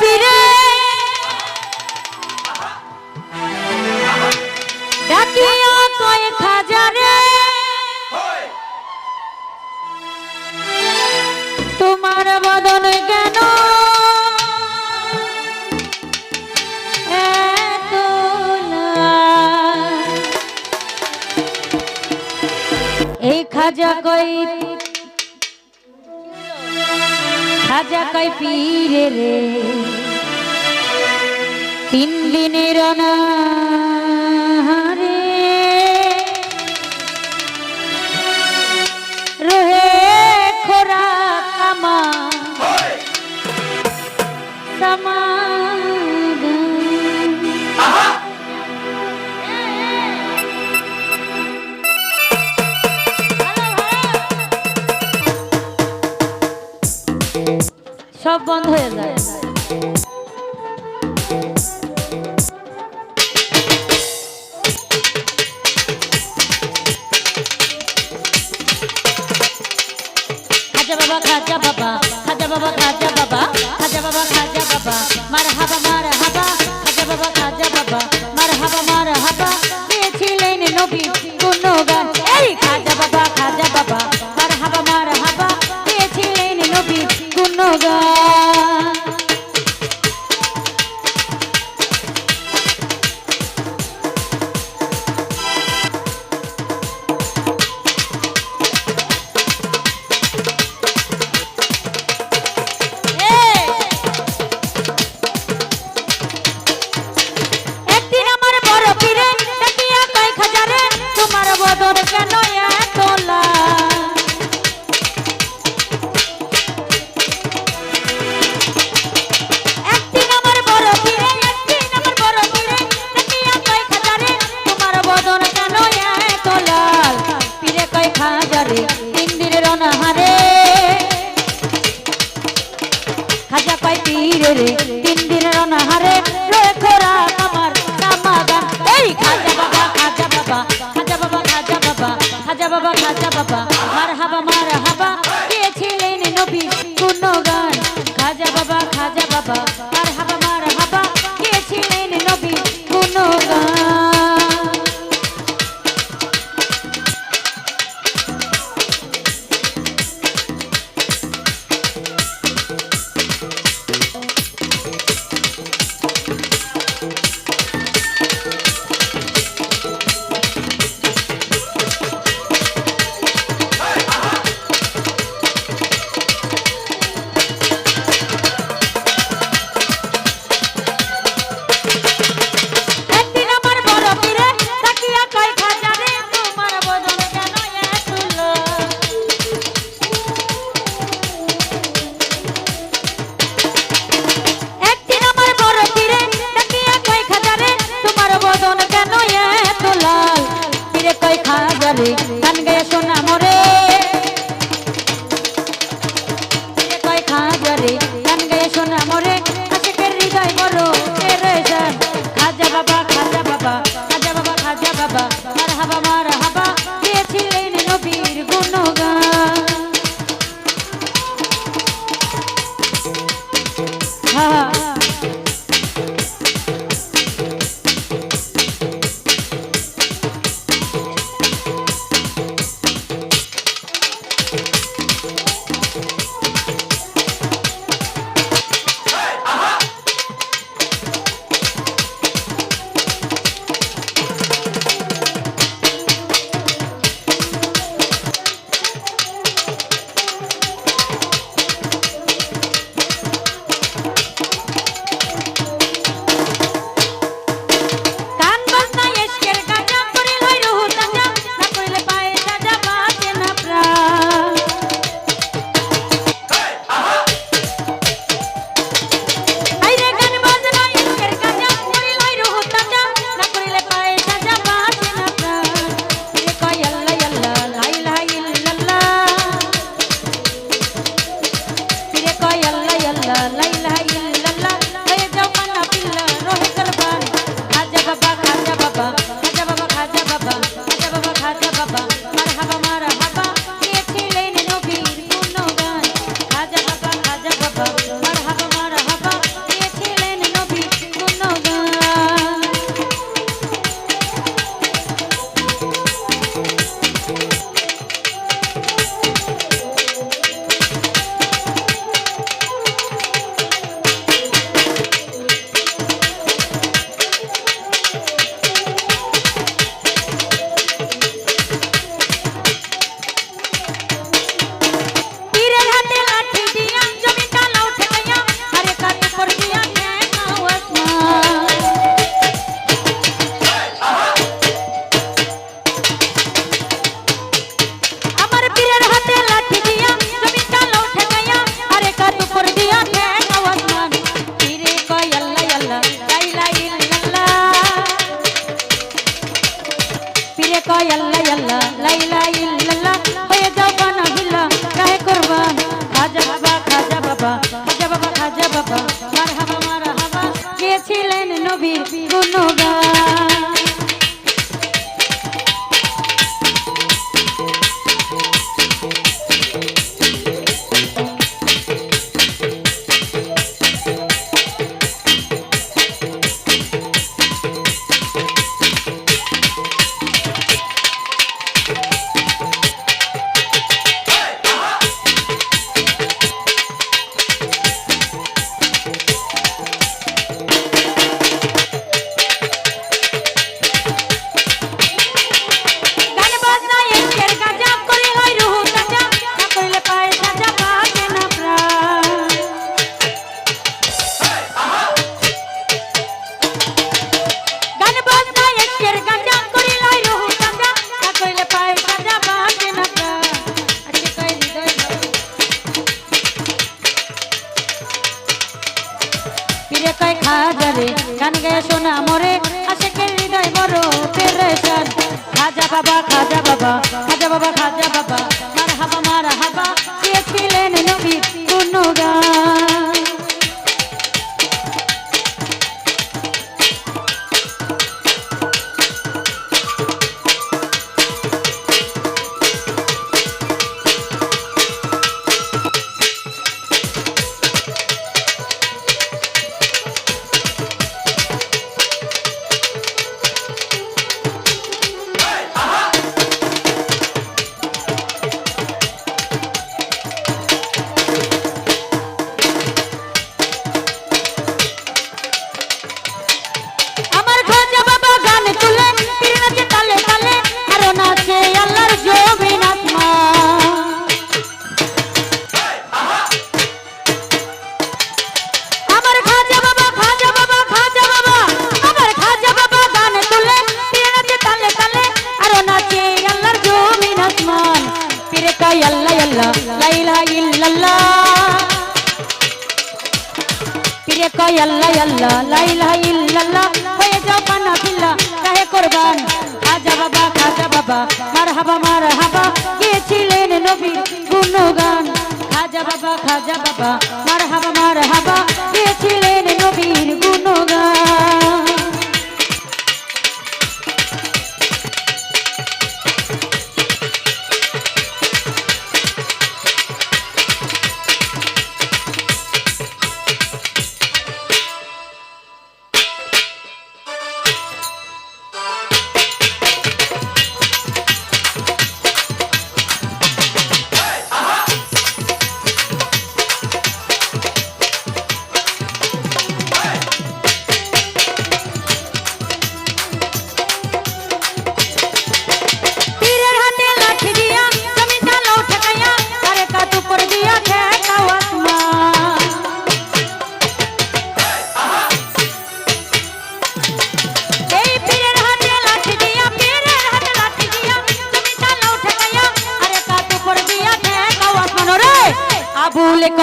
পীরে ডাকিয়া কয়েক হাজারে। তোমার বদন কেন? এই খাজা কই রাজা কয় পীরে রে তিন দিনের না সব বন্ধ হয়ে যায়। খাজা বাবা খাজা বাবা খাজা বাবা খাজা বাবা খাজা বাবা, খাজা মার হাবা Alex. বাবা মারহাবা মারহাবা গেছিলেন নবীর গুণগান পীরে কয় খাজারে, গান গায়ে শোনা মরে। আসে কে হৃদয় বড় পেরেশান খাজা বাবা খাজা বাবা খাজা বাবা খাজা বাবা। মার হাবা মার হাবা কে ছিলেন নবী কোন গান। আল্লাহ আল্লাহ আল্লাহ লাইলা ইল্লাল্লাহ। হয়ে যাও পানা পিল্লা কাহে কোরবান। খাজা বাবা খাজা বাবা, মারহাবা মারহাবা। গিয়েছিলেন নবী গুণগান। খাজা বাবা খাজা বাবা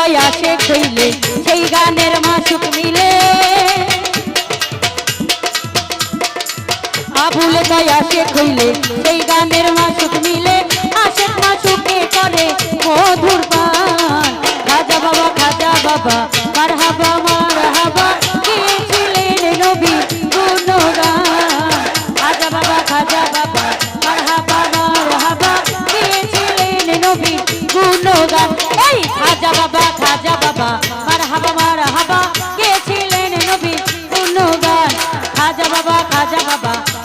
হয় আসে খুইলে সেই গানের মাসুক মিলে। আবুল দয়া সে খুইলে রাজা বাবা।